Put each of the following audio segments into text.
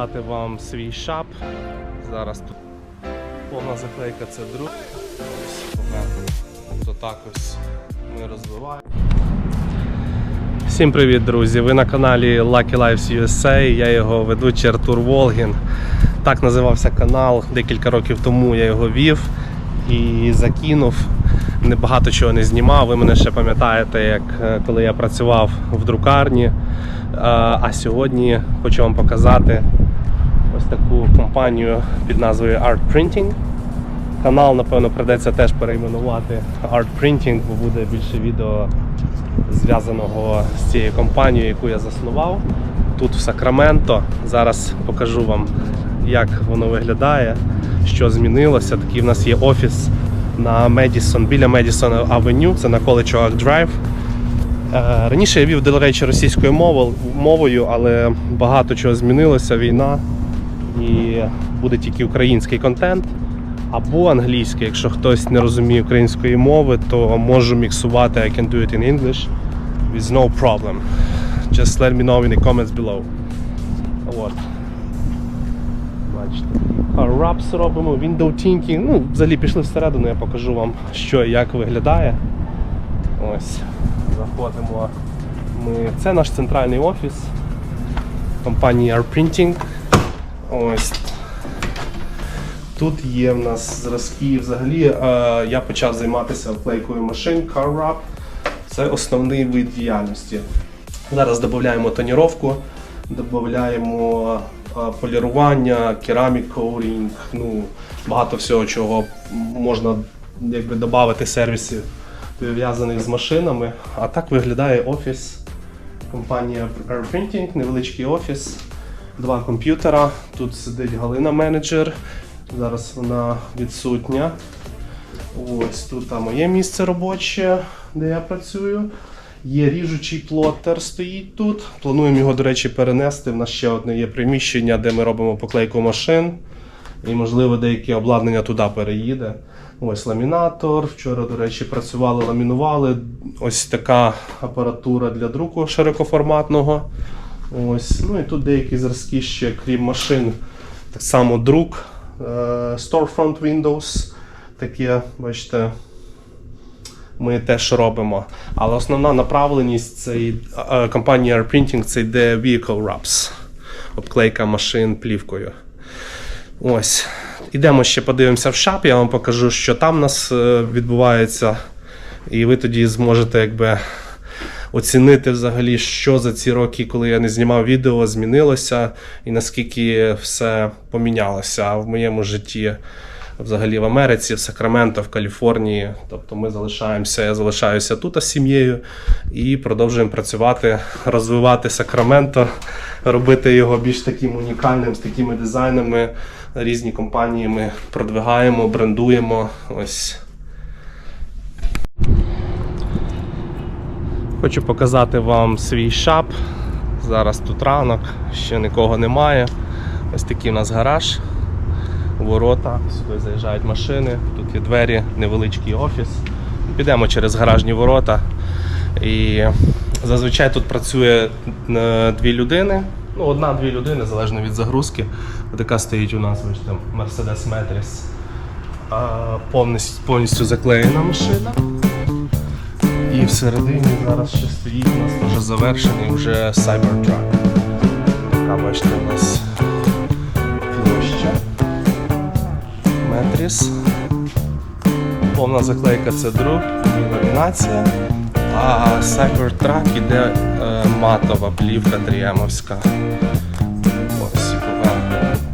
показати вам свій шап. Зараз тут повна заклейка це друг. Ось. То так ось ми розвиваємо. Всім привіт, друзі! Ви на каналі Lucky Lives USA. Я його ведучий Артур Волгін. Так називався канал. Декілька років тому я його вів і закинув. Небагато чого не знімав. Ви мене ще пам'ятаєте, як е, коли я працював в друкарні. Е, А сьогодні хочу вам показати ось таку компанію під назвою Art Printing. Канал, напевно, придеться теж перейменувати Art Printing, бо буде більше відео зв'язаного з цією компанією, яку я заснував тут в Сакраменто. Зараз покажу вам, як воно виглядає, що змінилося. Такий в нас є офіс на Медісон, біля Медісон Авеню, це на Oak Drive. Е, Раніше я вів, до речі, російською мовою, але багато чого змінилося, війна, і буде тільки український контент або англійський. Якщо хтось не розуміє української мови, то можу міксувати I can do it in English with no problem. Just let me know in the comments below. От. Бачите. Рапс робимо, window tinking. Ну, взагалі пішли всередину, я покажу вам, що і як виглядає. Ось. Заходимо. Ми... Це наш центральний офіс компанії R-Printing. Ось. Тут є в нас зразки. Взагалі е, я почав займатися вклейкою машин Car Wrap. Це основний вид діяльності. Зараз додаємо тоніровку, додаємо е, полірування, керамік коурінг, ну, багато всього, чого можна якби, додати сервісів пов'язаних з машинами. А так виглядає офіс компанії Air Printing, невеличкий офіс, два комп'ютера. Тут сидить Галина менеджер. Зараз вона відсутня. Ось тут моє місце робоче, де я працюю. Є ріжучий плотер стоїть тут. Плануємо його, до речі, перенести. В нас ще одне є приміщення, де ми робимо поклейку машин. І, можливо, деяке обладнання туди переїде. Ось ламінатор. Вчора, до речі, працювали, ламінували. Ось така апаратура для друку широкоформатного. Ось. Ну і тут деякі зразки ще, крім машин, так само друк. е, Storefront Windows. Таке, бачите, ми теж робимо. Але основна направленість цієї е, компанії AirPrinting це йде Vehicle Wraps. Обклейка машин плівкою. Ось. Ідемо ще подивимося в шап, я вам покажу, що там у нас е, відбувається. І ви тоді зможете якби оцінити взагалі, що за ці роки, коли я не знімав відео, змінилося, і наскільки все помінялося в моєму житті. Взагалі в Америці, в Сакраменто, в Каліфорнії. Тобто ми залишаємося, я залишаюся тут з сім'єю і продовжуємо працювати, розвивати Сакраменто, робити його більш таким унікальним, з такими дизайнами. Різні компанії ми продвигаємо, брендуємо. Ось. Хочу показати вам свій шап. Зараз тут ранок, ще нікого немає. Ось такий у нас гараж, ворота, сюди заїжджають машини, тут є двері, невеличкий офіс. Підемо через гаражні ворота. І зазвичай тут працює е, дві людини. Ну, одна-дві людини, залежно від загрузки. Така стоїть у нас, бачите, Mercedes Metris. Повністю заклеєна машина. Всередині зараз ще стоїть у нас вже завершений вже Cybertruck. Така бачите у нас площа. Метріс. Повна заклейка це друг і. А Cybertruck іде е, матова плівка тріємовська. Ось поверху.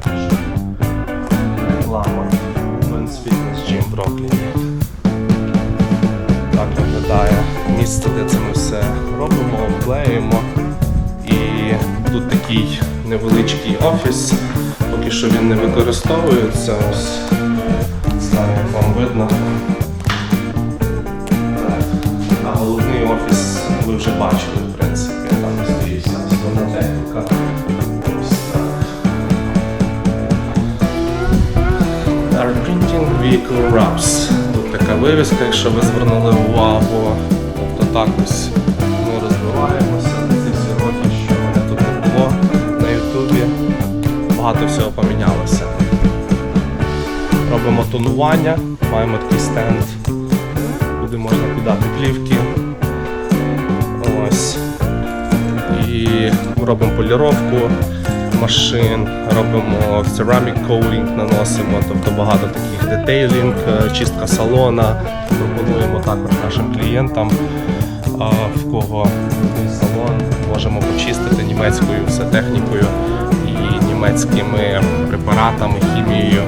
Реклама. Men's Fitness Gym в Брокліні. Виглядає місце, де це ми все робимо, вклеюємо. І тут такий невеличкий офіс. Поки що він не використовується. Ось знаю, як вам видно. А головний офіс ви вже бачили, в принципі, там стоїть основна техніка. Our Printing Vehicle Wraps. Така вивіска, якщо ви звернули увагу. Тобто так ось ми розвиваємося ці всі роки, що мене тут не було на Ютубі. багато всього помінялося. Робимо тонування, маємо такий стенд, куди можна кидати плівки. Ось. І робимо поліровку машин, робимо ceramic coating, наносимо, тобто багато таких детейлінг, е, чистка салона. Пропонуємо також нашим клієнтам, в кого салон, можемо почистити німецькою все технікою і німецькими препаратами, хімією.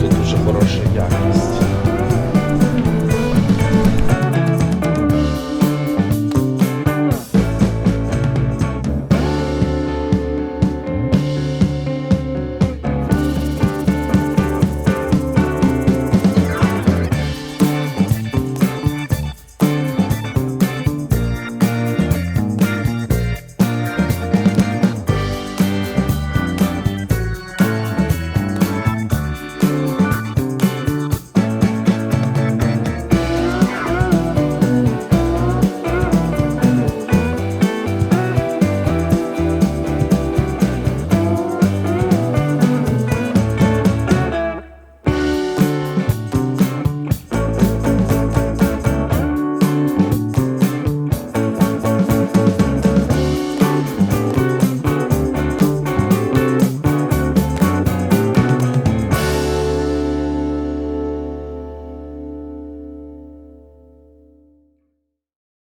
Тут дуже хороша якість.